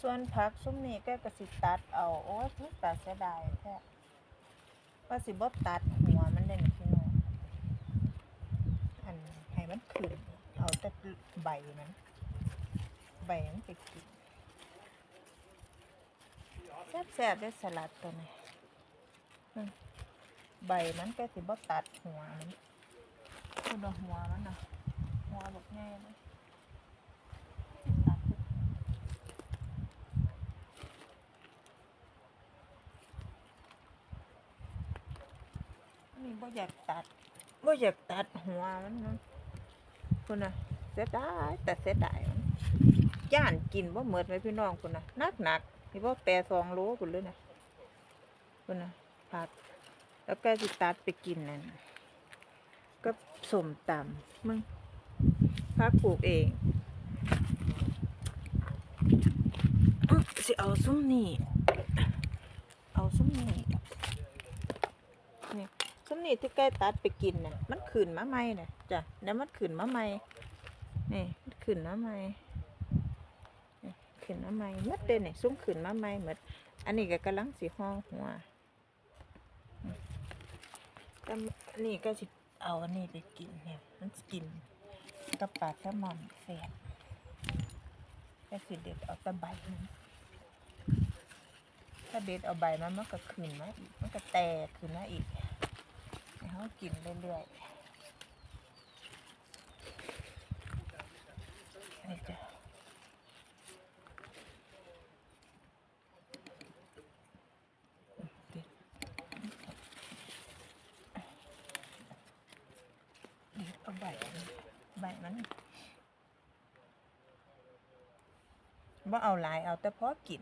ส่วนผักซุ้มนี้ก็กระสิตัดเอา โอ้ยตัดเสียดายแท้ว่าสิบ่ตัดหัวมันได้นี่พี่น้องอันให้มันขึ้นเอาแต่ใบมันใบมันไปกินแซ่บๆได้สลัดตัวนี้ใบมันก็สิบ่ตัดหัวมันคุณเอาหัวมันนะหัวบักแง่เลยสิตัด นี่บ่อยากตัดบ่อยากตัดหัวมันนะคุณน่ะเสียดายแต่เสียดายมันย่านกินบ่เหมิดไหมพี่น้องคุณน่ะหนักหนักนี่บ่แปรสองโลคุณเลยนะคุณน่ะผักแล้วก็สิตัดไปกินนั่นก็สมตำมึงพักปลูกเองอ๋อสิเอาซุ้มนี่เอาซุ้มนี่นี่ นี่ที่ใกล้ตัดไปกินน่ะมันขืนมาใหม่น่ะจ้ะแล้วมันขืนมาใหม่นี่มันขืนมาใหม่ขืนมาใหม่หมดเลยนี่ซุ้มขืนมาใหม่หมดอันนี้ก็กำลังสีห้องหัวอืมก็อันนี้ก็สิเอาอันนี้ไปกินเนี่ยมันกินกับปลาแซลมอนแซ่บก็สิเด็ดเอาแตะใบมันถ้าเด็ดเอาใบมันมันก็ขืนมาอีกมันก็แตกขึ้นมาอีก เขากินเรื่อยๆนี่จ้ะเอาใบใบมันบ่าเอาลายเอาแต่พอกิน